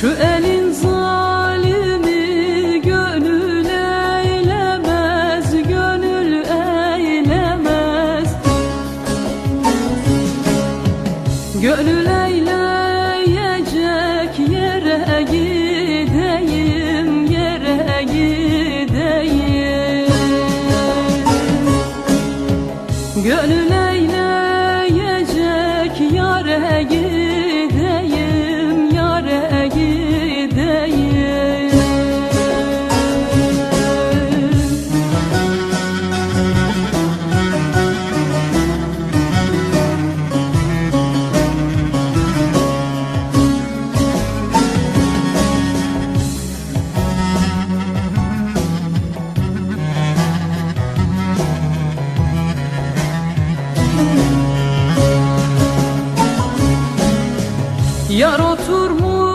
Şu elin zalimi gönül eylemez, gönül eylemez. Gönül eyleyecek yere gideyim, yere gideyim. Gönül eyleyecek yere gideyim. Yar oturmuş